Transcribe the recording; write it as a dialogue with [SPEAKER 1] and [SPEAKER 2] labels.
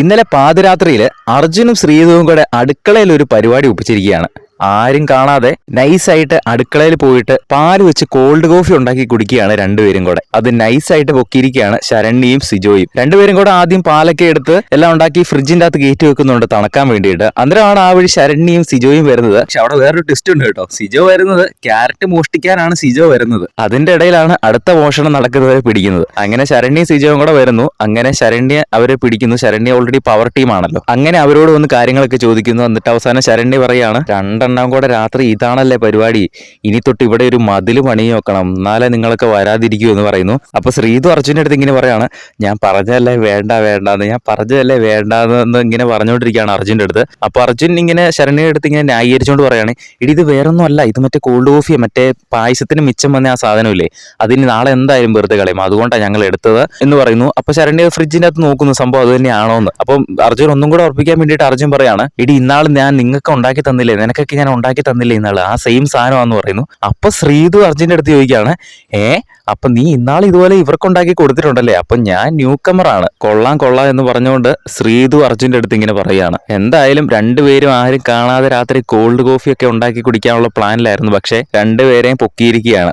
[SPEAKER 1] ഇന്നലെ പാതിരാത്രിയിൽ അർജുനും ശ്രീധുവും കൂടെ അടുക്കളയിൽ ഒരു പരിപാടി ഒപ്പിച്ചിരിക്കുകയാണ്. ആരും കാണാതെ നൈസായിട്ട് അടുക്കളയിൽ പോയിട്ട് പാൽ വെച്ച് കോൾഡ് കോഫി ഉണ്ടാക്കി കുടിക്കുകയാണ് രണ്ടുപേരും കൂടെ. അത് നൈസായിട്ട് പൊക്കിയിരിക്കുകയാണ് ശരണ്യയും സിജോയും. രണ്ടുപേരും കൂടെ ആദ്യം പാലൊക്കെ എടുത്ത് എല്ലാം ഉണ്ടാക്കി ഫ്രിഡ്ജിന്റെ അകത്ത് കയറ്റി വെക്കുന്നുണ്ട് തണക്കാൻ വേണ്ടിയിട്ട്. അന്നേരമാണ് ആ വഴി ശരണ്യയും സിജോയും വരുന്നത്. പക്ഷെ അവിടെ വേറൊരു ട്വിസ്റ്റ് ഉണ്ട് കേട്ടോ. സിജോ വരുന്നത് ക്യാരറ്റ് മോഷ്ടിക്കാനാണ് സിജോ വരുന്നത്. അതിന്റെ ഇടയിലാണ് അടുത്ത മോഷണം നടക്കുന്നത് പിടിക്കുന്നത്. അങ്ങനെ ശരണ്യയും സിജോയും കൂടെ വരുന്നു. അങ്ങനെ ശരണ്യ അവരെ പിടിക്കുന്നു. ശരണ്യ ഓൾറെഡി പവർ ടീം ആണല്ലോ. അങ്ങനെ അവരോട് വന്ന് കാര്യങ്ങളൊക്കെ ചോദിക്കുന്നു. എന്നിട്ട് അവസാനം ശരണ്യ പറയാണ് രണ്ടെണ്ണം കൂടെ രാത്രി ഇതാണല്ലേ പരിപാടി. ഇനി തൊട്ട് ഇവിടെ ഒരു മതിൽ പണി നോക്കണം എന്നാലേ നിങ്ങളൊക്കെ വരാതിരിക്കൂ എന്ന് പറയുന്നു. അപ്പൊ ശ്രീതു അർജുന്റെ അടുത്ത് ഇങ്ങനെ പറയാണ് ഞാൻ പറഞ്ഞതല്ലേ വേണ്ട വേണ്ടാന്ന്. ഞാൻ പറഞ്ഞതല്ലേ വേണ്ടാന്ന് ഇങ്ങനെ പറഞ്ഞുകൊണ്ടിരിക്കുകയാണ് അർജുന്റെ അടുത്ത്. അപ്പൊ അർജുൻ ഇങ്ങനെ ശരണിയുടെ അടുത്ത് ഇങ്ങനെ ന്യായീകരിച്ചുകൊണ്ട് പറയാണ് ഇടി ഇത് വേറൊന്നും അല്ല ഇത് മറ്റേ കോൾഡ് കോഫി മറ്റേ പായസത്തിന് മിച്ചം വന്ന ആ സാധനമില്ലേ? അതിന് നാളെ എന്തായാലും വെറുതെ കളയും. അതുകൊണ്ടാണ് ഞങ്ങൾ എടുത്തത് എന്ന് പറയുന്നു. അപ്പൊ ശരണ്യ ഫ്രിഡ്ജിന്റെ അകത്ത് നോക്കുന്നു സംഭവം അത് തന്നെയാണോ എന്ന് അപ്പം അർജുൻ ഒന്നും കൂടെ ഉറപ്പിക്കാൻ വേണ്ടിയിട്ട് അർജുൻ പറയാണ് ഇടി ഇന്നാൾ ഞാൻ നിങ്ങൾക്ക് ഉണ്ടാക്കി തന്നില്ലേ? നിനക്കൊക്കെ ഞാൻ ഉണ്ടാക്കി തന്നില്ല ഇന്നാൾ ആ സെയിം സാധനമാണെന്ന് പറയുന്നു. അപ്പൊ ശ്രീതു അർജുന്റെ അടുത്ത് ചോദിക്കുകയാണ് ഏ അപ്പൊ നീ ഇന്നാൾ ഇതുപോലെ ഇവർക്കുണ്ടാക്കി കൊടുത്തിട്ടുണ്ടല്ലേ? അപ്പൊ ഞാൻ ന്യൂ ആണ്. കൊള്ളാം കൊള്ളാം എന്ന് പറഞ്ഞുകൊണ്ട് ശ്രീതു അർജുന്റെ അടുത്ത് ഇങ്ങനെ പറയുകയാണ്. എന്തായാലും രണ്ടുപേരും ആരും കാണാതെ രാത്രി കോൾഡ് കോഫി ഒക്കെ ഉണ്ടാക്കി കുടിക്കാനുള്ള പ്ലാനിലായിരുന്നു പക്ഷേ രണ്ടുപേരെയും പൊക്കിയിരിക്കുകയാണ്.